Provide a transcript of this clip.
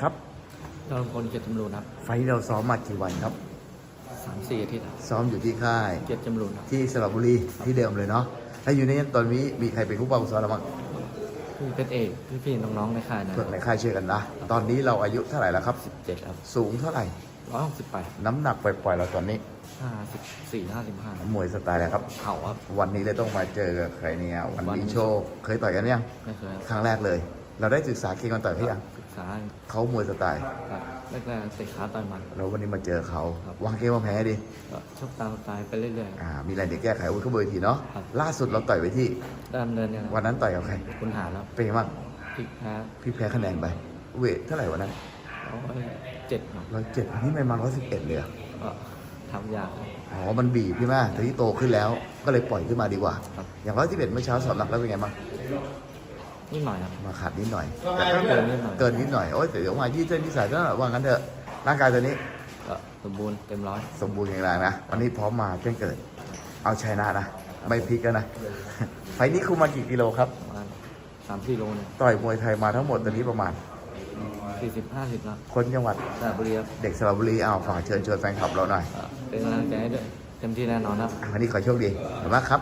ครับดอนคนเกียรติจำรูนครับ ไฟท์เราซ้อมมากี่วันครับ สามสี่อาทิตย์ครับซ้อมอยู่ที่ค่าย เกียรติจำรูนครับที่สระบุรีที่เดิมเลยเนาะแล้วอยู่ในนั้นตอนนี้มีใครเป็นผู้บังคับซ้อมเราบ้างพี่เป็นเอกพี่พี่น้องๆในค่ายนะเพื่อนในค่ายช่วยกันนะ ตอนนี้เราอายุเท่าไหร่แล้วครับเจ็ดครับสูงเท่าไหร่ร้อยหกสิบแปดน้ำหนักปล่อยๆเราตอนนี้ห้าสิบสี่ห้าสิบห้ามวยสไตล์อะไรครับเข่าครับ วันนี้เลยต้องมาเจอกับใครเนี่ยวันวันนี้โชคเคยต่อยกันยังไม่เคยครับครั้งแรกเลย เราได้ศึกษาเกมกันต่อยเขายัง ศึกษาเขามวยสไตล์ครับแรกๆเตะขาต่อยหมันแล้ววันนี้มาเจอเขาครับ วางเกมวางแพ้ดิก็ชกตามสไตล์ไปเรื่อย อ่ามีอะไรเดี๋ยวแก้ไขอาวุ้นเข้าเบอร์ทีเนาะครับ ล่าสุดเราต่อยไปที่ ๆดำเนินเนี่ยวันนั้นต่อยกับใครคุณหาแล้วเป็นไงบ้างพลิกแพ้พี่แพ้คะแนนไปเวทเท่าไหร่วันนั้นร้อยเจ็ดครับร้อยเจ็ดอันนี้ไม่มาร้อยสิบเอ็ดเลยอะก็ทำยากครับ อ๋อมันบีบใช่ไหมแต่ที่โตขึ้นแล้วก็เลยปล่อยขึ้นมาดีกว่า ครับ อย่างร้อยสิบเอ็ดเมื่อเช้าสอบหนักแล้วเป็นไงบ้าง นิดหน่อยครับ มาขาดนิดหน่อยแต่ก็เกินนิดหน่อย เกินนิดหน่อยโอ้ยแต่เดี๋ยวมายืดเส้นยืดสายก็ว่างั้นเถอะร่างกายตัวนี้ก็สมบูรณ์เต็มร้อย สมบูรณ์แข็งแรงนะวันนี้พร้อมมาแจ้งเกิด เอาชยนะนะไม่พลิกแล้วนะไฟล์นี้คุมมากี่กิโลครับประมาณสามสี่โลเนี่ยต่อยมวยไทยมาทั้งหมดตอนนี้ประมาณ สี่สิบห้าสิบนะคนจังหวัดสระบุรีครับเด็กสระบุรีอ้าวฝากเชิญชวนแฟนคลับเราหน่อยก็เป็นกำลังใจให้ด้วยเต็มที่แน่นอนครับอะวันนี้ขอโชคดีขอบคุณมากครับ